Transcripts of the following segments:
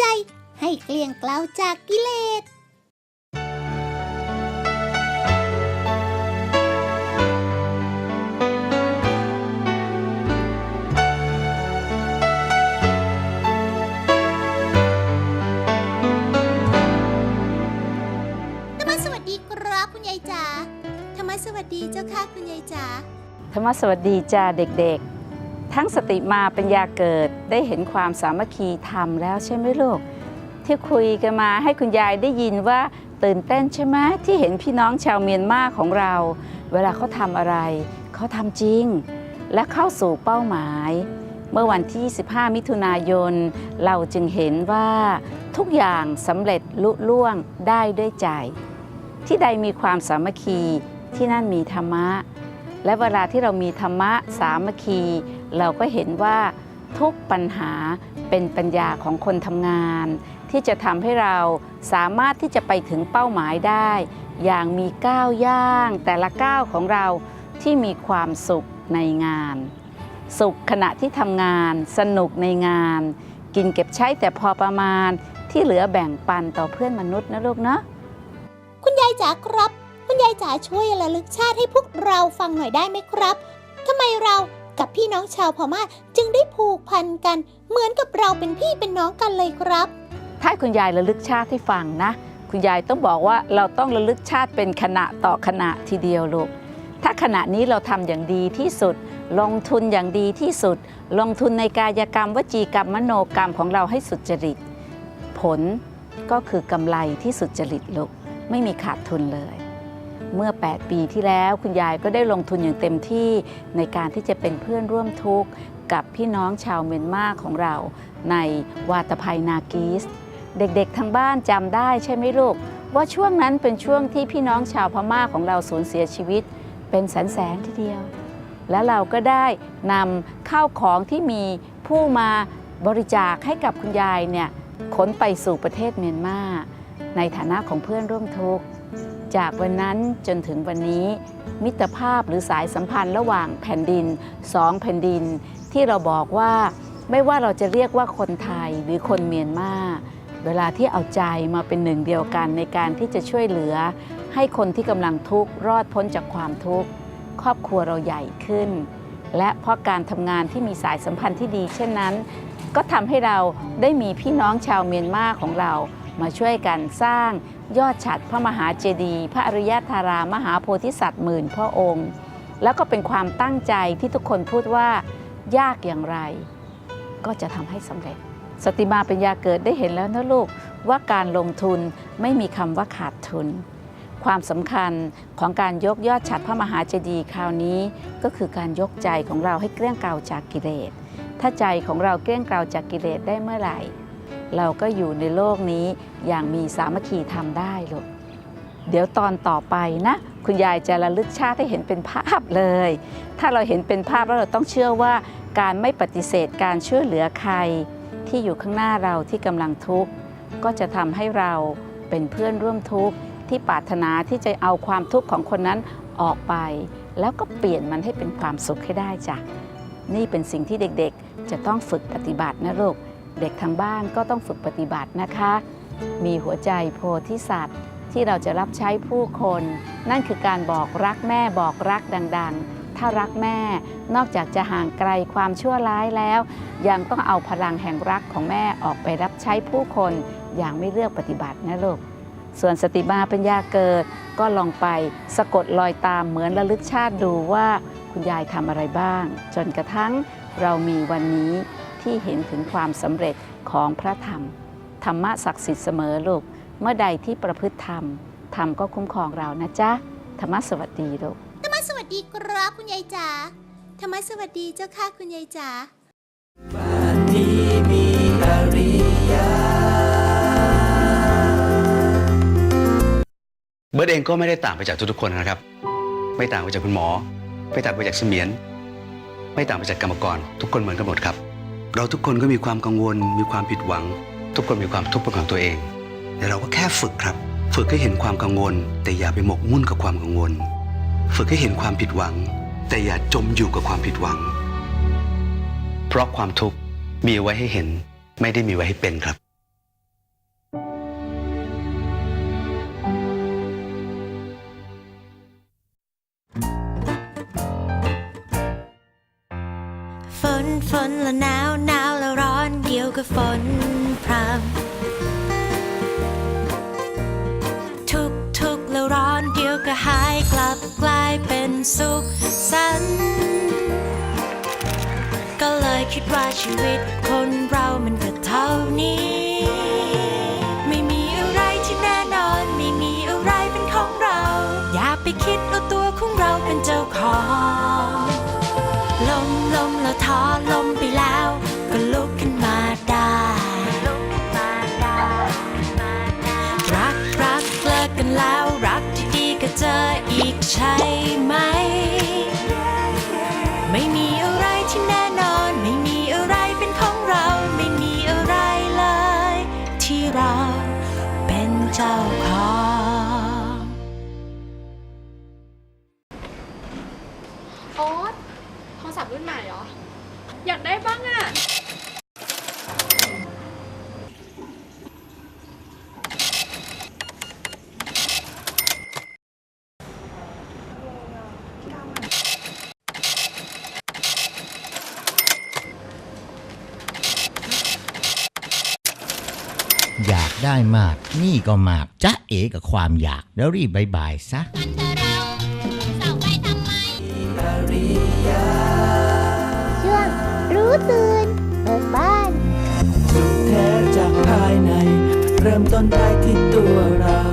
ใจ ให้เกลี้ยงเกลาจากกิเลสสวัสดีครับคุณยายจ๋าธรรมสวัสดีเจ้าค่ะคุณยายจ๋าธรรมสวัสดีจ้าเด็กๆ ทั้งสติมาปัญญาเกิดได้เห็นความสามัคคีธรรมแล้วใช่ไหมลูกที่คุยกันมาให้คุณยายได้ยินว่าตื่นเต้นใช่ไหมที่เห็นพี่น้องชาวเมียนมาของเรา เวลาเขาทำอะไร เขาทำจริง และเข้าสู่เป้าหมาย เมื่อวันที่15มิถุนายน เราจึงเห็นว่าทุกอย่างสำเร็จลุล่วงได้ด้วยใจ ที่ใดมีความสามัคคีที่นั่นมีธรรมะ และเวลาที่เรามีธรรมะสามัคคี เราก็เห็นว่าทุกปัญหาเป็นปัญญาของคนทำงาน ที่จะทำให้เราสามารถที่จะไปถึงเป้าหมายได้ อย่างมีก้าวย่าง แต่ละก้าวของเราที่มีความสุขในงาน สุขขณะที่ทำงาน สนุกในงาน กินเก็บใช้แต่พอประมาณที่เหลือแบ่งปันต่อเพื่อนมนุษย์นะลูกเนาะคุณยายจ๋าครับ คุณยายจ๋าช่วยระลึกชาติให้พวกเราฟังหน่อยได้ไหมครับทำไมเรา กับพี่น้องชาวพม่าจึงได้ผูกพันกัน เหมือนกับเราเป็นพี่เป็นน้องกันเลยครับ ถ้าคุณยายระลึกชาติให้ฟังนะ คุณยายต้องบอกว่าเราต้องระลึกชาติเป็นขณะต่อขณะทีเดียวลูกถ้าขณะนี้เราทำอย่างดีที่สุด ลงทุนอย่างดีที่สุด ลงทุนในกายกรรม วจีกรรมมโนกรรมของเราให้สุจริต ผลก็คือกำไรที่สุจริตลูกไม่มีขาดทุนเลย เมื่อ 8 ปีที่แล้วคุณยายก็ได้ลงทุนอย่างเต็มที่ในการที่จะเป็นเพื่อนร่วมทุกข์กับพี่น้องชาวเมียนมาของเรา ในวาตภัยนากีส เด็กๆทางบ้านจำได้ใช่ไหมลูก ว่าช่วงนั้นเป็นช่วงที่พี่น้องชาวพม่าของเราสูญเสียชีวิต เป็นแสนๆทีเดียว แล้วเราก็ได้นำข้าวของที่มีผู้มาบริจาคให้กับคุณยายเนี่ยขนไปสู่ประเทศเมียนมาในฐานะของเพื่อนร่วมทุกข์ จากวันนั้นจนถึงวันนี้ มิตรภาพหรือสายสัมพันธ์ระหว่างแผ่นดินสองแผ่นดิน ที่เราบอกว่าไม่ว่าเราจะเรียกว่าคนไทยหรือคนเมียนมาเวลาที่เอาใจมาเป็นหนึ่งเดียวกันในการที่จะช่วยเหลือ ให้คนที่กำลังทุกข์รอดพ้นจากความทุกข์ครอบครัวเราใหญ่ขึ้น และเพราะการทำงานที่มีสายสัมพันธ์ที่ดี เช่นนั้น ก็ทำให้เราได้มีพี่น้องชาวเมียนมาของเรามาช่วยกันสร้าง ยอดฉัดพระมหาเจดีย์พระอริยธารามหาโพธิสัตว์หมื่นพระองค์ แล้วก็เป็นความตั้งใจที่ทุกคนพูดว่ายากอย่างไร ก็จะทำให้สำเร็จ สติมาเป็นยาเกิดได้เห็นแล้วนะลูกว่าการลงทุนไม่มีคำว่าขาดทุน ความสำคัญของการยกยอดฉัดพระมหาเจดีย์คราวนี้ ก็คือการยกใจของเราให้เกลี้ยงเกลาจากกิเลสถ้าใจของเราเกลี้ยงเกลาจากกิเลสได้เมื่อไหร่ เราก็อยู่ในโลกนี้อย่างมีสามัคคีทำได้ลูกเดี๋ยวตอนต่อไปนะ คุณยายจะระลึกชาติให้เห็นเป็นภาพเลย ถ้าเราเห็นเป็นภาพแล้วเราต้องเชื่อว่าการไม่ปฏิเสธการช่วยเหลือใคร ที่อยู่ข้างหน้าเราที่กำลังทุกข์ก็จะทำให้เราเป็นเพื่อนร่วมทุกข์ที่ปรารถนาที่จะเอาความทุกข์ของคนนั้นออกไป แล้วก็เปลี่ยนมันให้เป็นความสุขให้ได้จ้ะนี่เป็นสิ่งที่เด็กๆ จะต้องฝึกปฏิบัตินะลูก เด็กทางบ้านก็ต้องฝึกปฏิบัตินะคะ มีหัวใจโพธิสัตว์ ที่เราจะรับใช้ผู้คน นั่นคือการบอกรักแม่บอกรักดัง ๆ ถ้ารักแม่ นอกจากจะห่างไกลความชั่วร้ายแล้ว ยังต้องเอาพลังแห่งรักของแม่ออกไปรับใช้ผู้คนอย่างไม่เลือกปฏิบัตินะลูกส่วนสติมาปัญญาเกิดก็ลองไปสะกดรอยตามเหมือนระลึกชาติดูว่าคุณยายทำอะไรบ้าง จนกระทั่งเรามีวันนี้ ที่เห็นถึงความสำเร็จของพระธรรม ธรรมะศักดิ์สิทธิ์เสมอลูก เมื่อใดที่ประพฤติธรรม ธรรมก็คุ้มครองเรานะจ๊ะ ธรรมะสวัสดีลูก ธรรมสวัสดีครับคุณยายจ๋า ธรรมสวัสดีเจ้าค่ะคุณยายจ๋า บ้านนี้มีอริยะเบิร์ดเองก็ไม่ได้ต่างไปจากทุกๆคนนะครับ ไม่ต่างไปจากคุณหมอ ไม่ต่างไปจากเสมียน ไม่ต่างไปจากกรรมกร ทุกคนเหมือนกันหมดครับ เราทุกคนก็มีความกังวล มีความผิดหวัง ทุกคนมีความทุกข์เป็นของตัวเอง แต่เราก็แค่ฝึกครับ ฝึกให้เห็นความกังวล แต่อย่าไปหมกมุ่นกับความกังวล ฝึกให้เห็นความผิดหวัง แต่อย่าจมอยู่กับความผิดหวัง เพราะความทุกข์มีไว้ให้เห็น ไม่ได้มีไว้ให้เป็นครับ นฝนและหนาวหนาวและร้อนเดี่ยวก็ฝนพรำทุกทุกและร้อนเดี่ยวก็หายกลับกลายเป็นสุขสันต์ก็เลยคิดว่าชีวิตคนเรามันก็เท่านี้ มาก นี่ก็มากจ๊ะเอกับความอยาก แล้วรีบบายบายซะช่วงรู้ตื่นเปิดบ้านสุขแท้จากภายใน เริ่มต้นได้ที่ตัวเรา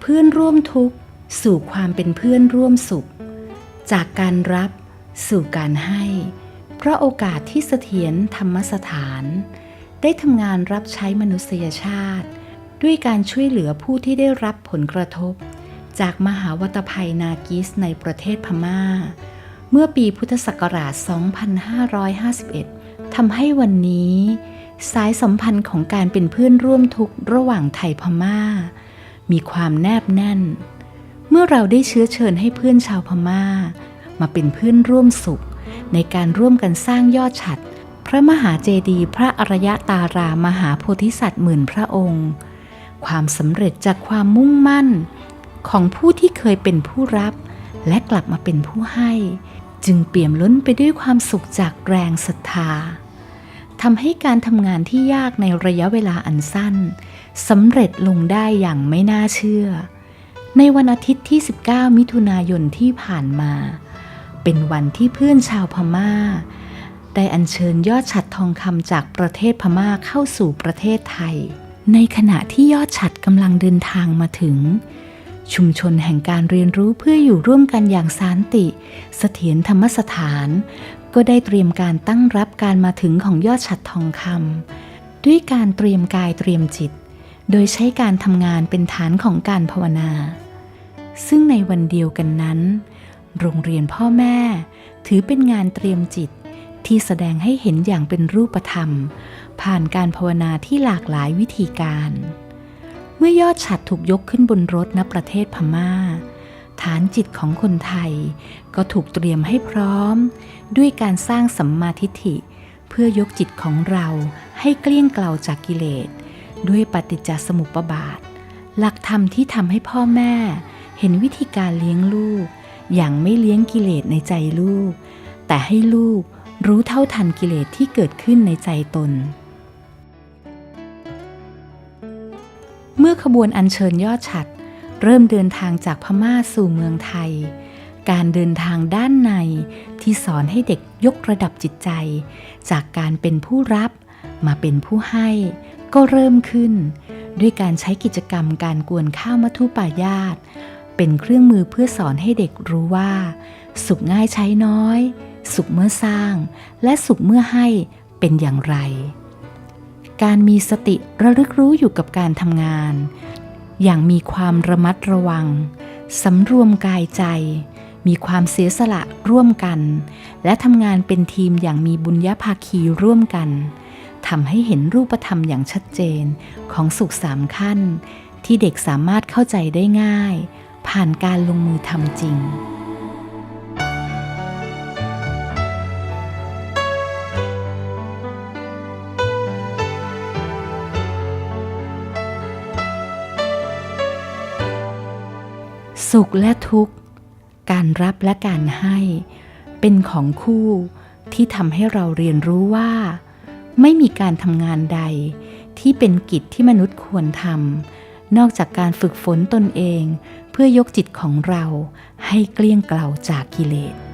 เพื่อนร่วมทุกข์ สู่ความเป็นเพื่อนร่วมสุข จากการรับสู่การให้ เพราะโอกาสที่เสถียรธรรมสถาน ได้ทำงานรับใช้มนุษยชาติ ด้วยการช่วยเหลือผู้ที่ได้รับผลกระทบ จากมหาวัตภัยนากิสในประเทศพม่า เมื่อปีพุทธศักราช 2551 ทำให้วันนี้ สายสัมพันธ์ของการเป็นเพื่อนร่วมทุกข์ระหว่างไทยพม่า มีความแนบแน่น เมื่อเราได้เชื้อเชิญให้เพื่อนชาวพม่า มาเป็นเพื่อนร่วมสุข ในการร่วมกันสร้างยอดฉัด พระมหาเจดีย์พระอรยะตารามหาโพธิสัตว์หมื่นพระองค์ ความสำเร็จจากความมุ่งมั่น ของผู้ที่เคยเป็นผู้รับและกลับมาเป็นผู้ให้ จึงเปี่ยมล้นไปด้วยความสุขจากแรงศรัทธาทำให้การทำงานที่ยากในระยะเวลาอันสั้น สำเร็จลงได้อย่างไม่น่าเชื่อ ในวันอาทิตย์ที่ 19 มิถุนายนที่ผ่านมา เป็นวันที่เพื่อนชาวพม่า ได้อัญเชิญยอดฉัดทองคำจากประเทศพม่าเข้าสู่ประเทศไทย ในขณะที่ยอดฉัดกำลังเดินทางมาถึง ชุมชนแห่งการเรียนรู้เพื่ออยู่ร่วมกันอย่างสานติเสถียรธรรมสถาน ก็ได้เตรียมการตั้งรับการมาถึงของยอดฉัดทองคำด้วยการเตรียมกายเตรียมจิต โดยใช้การทำงานเป็นฐานของการภาวนา ซึ่งในวันเดียวกันนั้น โรงเรียนพ่อแม่ ถือเป็นงานเตรียมจิตที่แสดงให้เห็นอย่างเป็นรูปธรรม ผ่านการภาวนาที่หลากหลายวิธีการ เมื่อยอดฉัดถูกยกขึ้นบนรถณประเทศพม่า ฐานจิตของคนไทย ก็ถูกเตรียมให้พร้อม ด้วยการสร้างสัมมาทิฏฐิ เพื่อยกจิตของเราให้เกลี้ยงเกลาจากกิเลส ด้วยปฏิจจสมุปบาท หลักธรรมที่ทำให้พ่อแม่ เห็นวิธีการเลี้ยงลูก อย่างไม่เลี้ยงกิเลสในใจลูก แต่ให้ลูกรู้เท่าทันกิเลสที่เกิดขึ้นในใจตน เมื่อขบวนอัญเชิญยอดฉัด เริ่มเดินทางจากพม่าสู่เมืองไทย การเดินทางด้านในที่สอนให้เด็กยกระดับจิตใจ จากการเป็นผู้รับมาเป็นผู้ให้ ก็เริ่มขึ้น ด้วยการใช้กิจกรรมการกวนข้าวมัทุปายาต เป็นเครื่องมือเพื่อสอนให้เด็กรู้ว่า สุขง่ายใช้น้อย สุขเมื่อสร้าง และสุขเมื่อให้เป็นอย่างไร การมีสติระลึกรู้อยู่กับการทำงาน อย่างมีความระมัดระวังสำรวมกายใจ มีความเสียสละร่วมกัน และทำงานเป็นทีมอย่างมีบุญญาภาคีร่วมกัน ทำให้เห็นรูปธรรมอย่างชัดเจนของสุขสามขั้น ที่เด็กสามารถเข้าใจได้ง่าย ผ่านการลงมือทำจริงสุขและทุกข์ การรับและการให้ เป็นของคู่ที่ทำให้เราเรียนรู้ว่า ไม่มีการทำงานใด ที่เป็นกิจที่มนุษย์ควรทำนอกจากการฝึกฝนตนเอง เพื่อยกจิตของเราให้เกลี้ยงเกลาจากกิเลส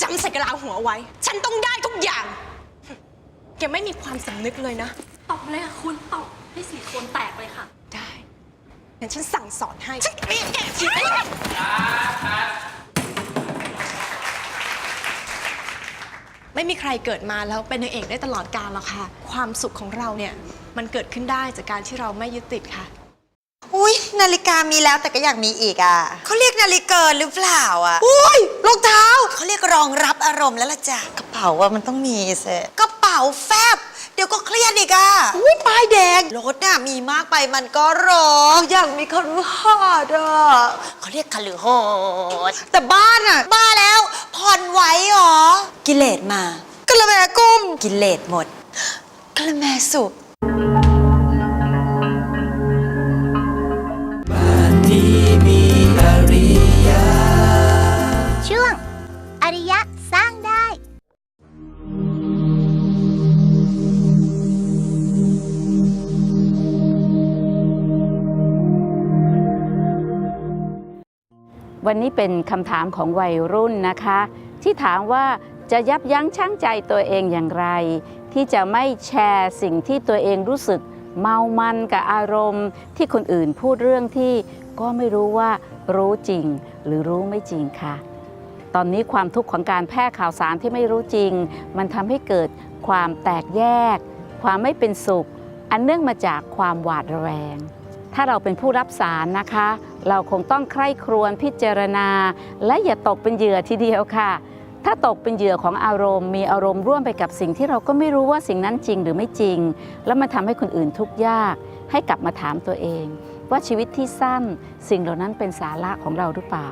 จำใส่กระลาหัวไว้ ฉันต้องได้ทุกอย่าง แกไม่มีความสำนึกเลยนะตบเลยค่ะคุณตบให้สีโคนแตกเลยค่ะ ได้งั้นฉันสั่งสอนให้ฉันมีแกฉีดไม่มีใครเกิดมาแล้วเป็นนางเอกได้ตลอดกาลหรอกค่ะ ความสุขของเราเนี่ย มันเกิดขึ้นได้จากการที่เราไม่ยึดติดค่ะ อุ้ยนาฬิกามีแล้วแต่ก็อยากมีอีกอะเขาเรียกนาฬิกาหรือเปล่าอะอุ้ยรองเท้าเขาเรียกรองรับอารมณ์แล้วล่ะจ้ะกระเป๋าว่ามันต้องมีเสกระเป๋าแฟบเดี๋ยวก็เครียดอีกอะอุ้ยป้ายแดงรถน่ะมีมากไปมันก็ร้องอยากมีคฤหาสน์อะเขาเรียกคฤหาสน์แต่บ้านอะบ้าแล้วผ่อนไหวหรอกิเลสมากระแมกุ้มกิเลสหมดกระแมสุข วันนี้เป็นคำถามของวัยรุ่นนะคะ ที่ถามว่าจะยับยั้งชั่งใจตัวเองอย่างไร ที่จะไม่แชร์สิ่งที่ตัวเองรู้สึกเมามันกับอารมณ์ ที่คนอื่นพูดเรื่องที่ก็ไม่รู้ว่ารู้จริง หรือรู้ไม่จริงค่ะ ตอนนี้ความทุกข์ของการแพร่ข่าวสารที่ไม่รู้จริง มันทำให้เกิดความแตกแยก ความไม่เป็นสุข อันเนื่องมาจากความหวาดระแวง ถ้าเราเป็นผู้รับสารนะคะ เราคงต้องใคร่ครวญพิจารณา และอย่าตกเป็นเหยื่อทีเดียวค่ะ ถ้าตกเป็นเหยื่อของอารมณ์ มีอารมณ์ร่วมไปกับสิ่งที่เราก็ไม่รู้ว่าสิ่งนั้นจริงหรือไม่จริง แล้วมันทำให้คนอื่นทุกข์ยาก ให้กลับมาถามตัวเอง ว่าชีวิตที่สั้น สิ่งเหล่านั้นเป็นสาระของเราหรือเปล่า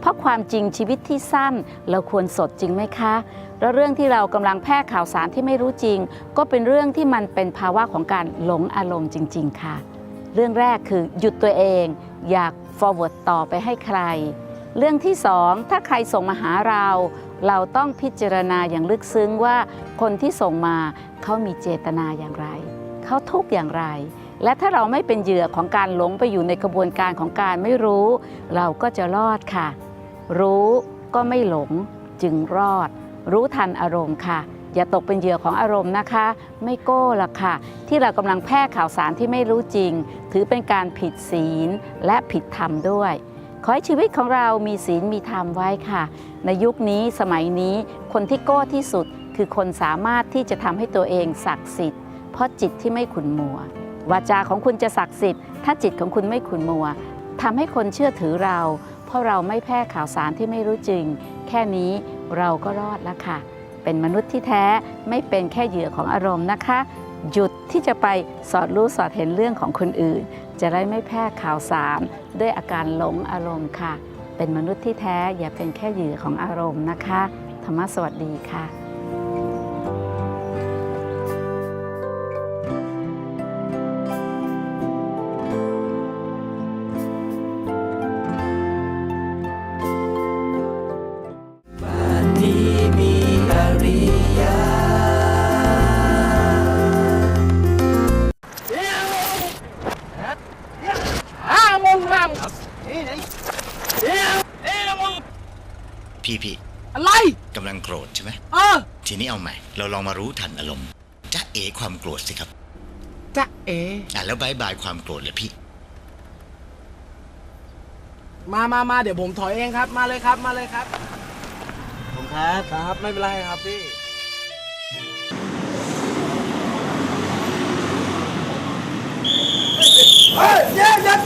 เพราะความจริงชีวิตที่สั้นเราควรสดจริงไหมคะแล้วเรื่องที่เรากำลังแพร่ข่าวสารที่ไม่รู้จริง ก็เป็นเรื่องที่มันเป็นภาวะของการหลงอารมณ์จริง ๆ ค่ะ เรื่องแรกคือหยุดตัวเองอยาก forward ต่อไปให้ใคร เรื่องที่สองถ้าใครส่งมาหาเรา เราต้องพิจารณาอย่างลึกซึ้งว่าคนที่ส่งมาเขามีเจตนาอย่างไร เขาทุกข์อย่างไร และถ้าเราไม่เป็นเหยื่อของการหลงไปอยู่ในกระบวนการของการไม่รู้ เราก็จะรอดค่ะ รู้ก็ไม่หลงจึงรอด รู้ทันอารมณ์ค่ะ อย่าตกเป็นเหยื่อของอารมณ์นะคะ ไม่โก้ละค่ะ ที่เรากำลังแพร่ข่าวสารที่ไม่รู้จริง ถือเป็นการผิดศีลและผิดธรรมด้วย ขอให้ชีวิตของเรามีศีลมีธรรมไว้ค่ะ ในยุคนี้สมัยนี้คนที่โก้ที่สุดคือคนสามารถที่จะทำให้ตัวเองศักดิ์สิทธิ์ เพราะจิตที่ไม่ขุนมัว วาจาของคุณจะศักดิ์สิทธิ์ ถ้าจิตของคุณไม่ขุนมัวทำให้คนเชื่อถือเรา เพราะเราไม่แพร่ข่าวสารที่ไม่รู้จริง แค่นี้เราก็รอดแล้วค่ะ เป็นมนุษย์ที่แท้ไม่เป็นแค่เหยื่อของอารมณ์นะคะ หยุดที่จะไปสอดรู้สอดเห็นเรื่องของคนอื่น จะได้ไม่แพร่ข่าวสารด้วยอาการหลงอารมณ์ค่ะ เป็นมนุษย์ที่แท้อย่าเป็นแค่เหยื่อของอารมณ์นะคะ ธรรมะสวัสดีค่ะ เอาใหม่เราลองมารู้ทันอารมณ์จะเอความโกรธสิครับจะเออะแล้วบายบายความโกรธเลยพี่ มามามาเดี๋ยวผมถอยเองครับ มาเลยครับ มาเลยครับผมครับครับ ไม่เป็นไรครับพี่เฮ้ยเย็นเย็น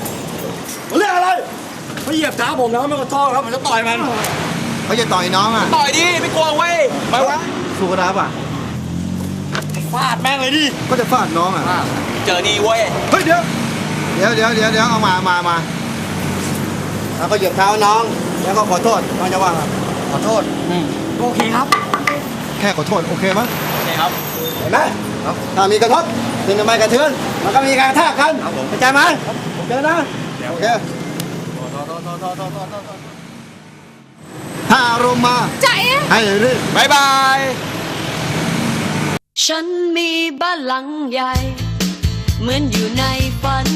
เรื่องอะไรมาเหยียบเท้าผมนะไม่ขอโทษครับผมจะต่อยมันเขาจะต่อยน้องอะ ต่อยดิไม่กลัวเว้ยไปวะ สู้กระดาบอะฟาดแม่งเลยดิก็จะฟาดน้องอะ เจอดีเว้ย เฮ้ยเดี๋ยวเดี๋ยวเดี๋ยวเดี๋ยวเดี๋ยวเอามามามาแล้วก็เหยียบเท้าน้อง แล้วก็ขอโทษน้องจะว่าไงขอโทษโอเคครับ แค่ขอโทษโอเคมั้ยโอเคครับ เห็นไหมครับถ้ามีกระทบถึงจะไม่กระเทือน มันก็มีการกระแทกกันครับผมเข้าใจไหมโอเคนะโอเค ถ้าอารมณ์มาให้รีบบายบาย ฉันมีบ้านหลังใหญ่ เหมือนอยู่ในฝันอัน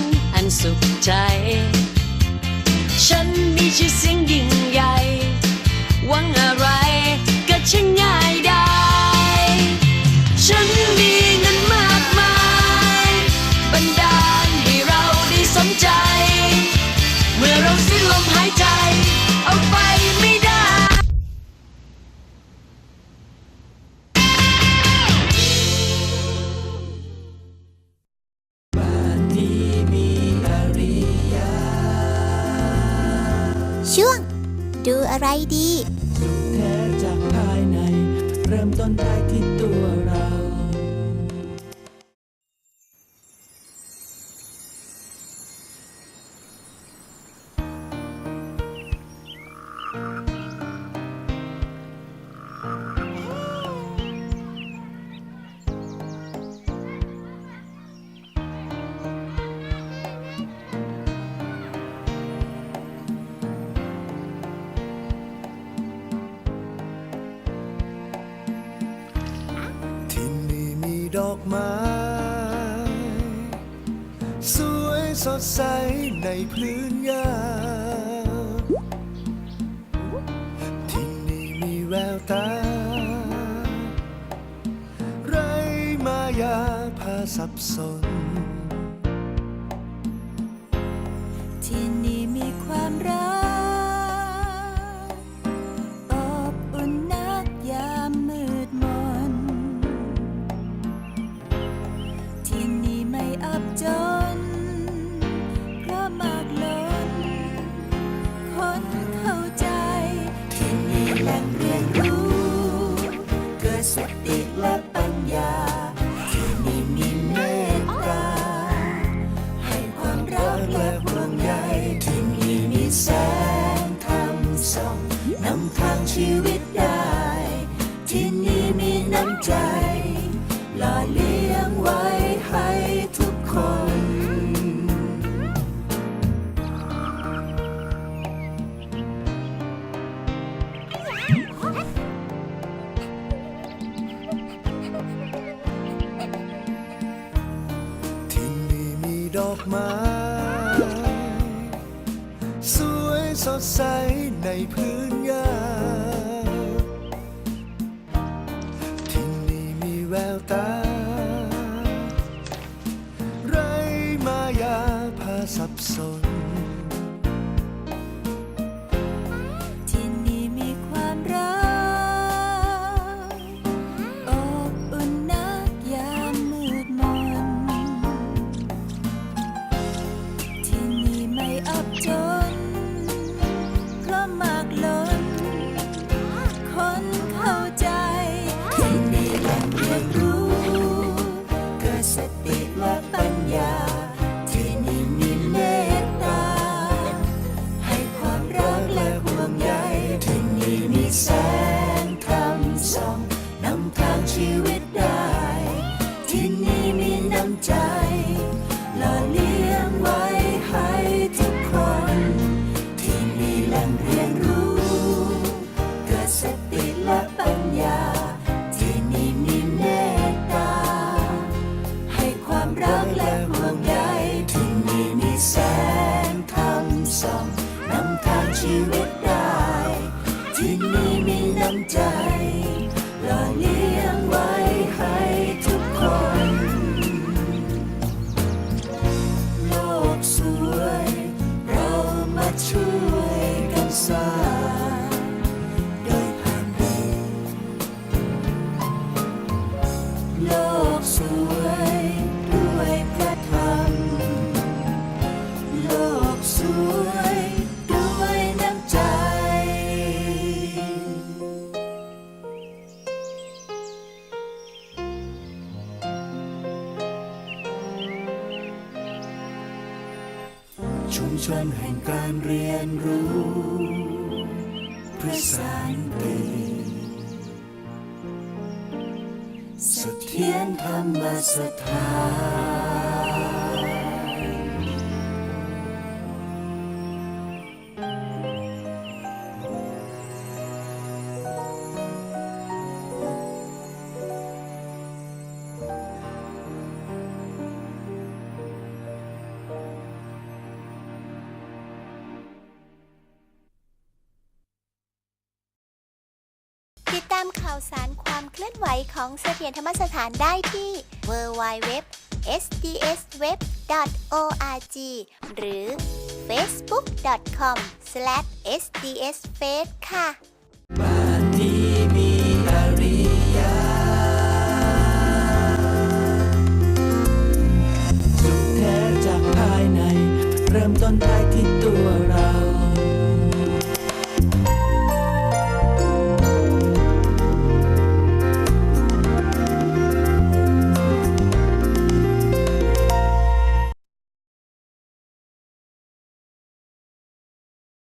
สดใสในพื้นหญ้าที่นี่มีแววตา ไรมายาพาสับสน ที่นี่มีความรัก ชีวิตได้ ที่นี่มีน้ำใจ ชุมชนแห่งการเรียนรู้เพื่อสันติสเทียนธรรมสถานามข่าวสารความเคลื่อนไหวของเสถียรธรรมสถานได้ที่ www.sdsweb.org หรือ facebook.com/sdsfaith ค่ะบ้านที่มีอริยาสุขแท้จากภายใน เริ่มต้นได้ที่ตัว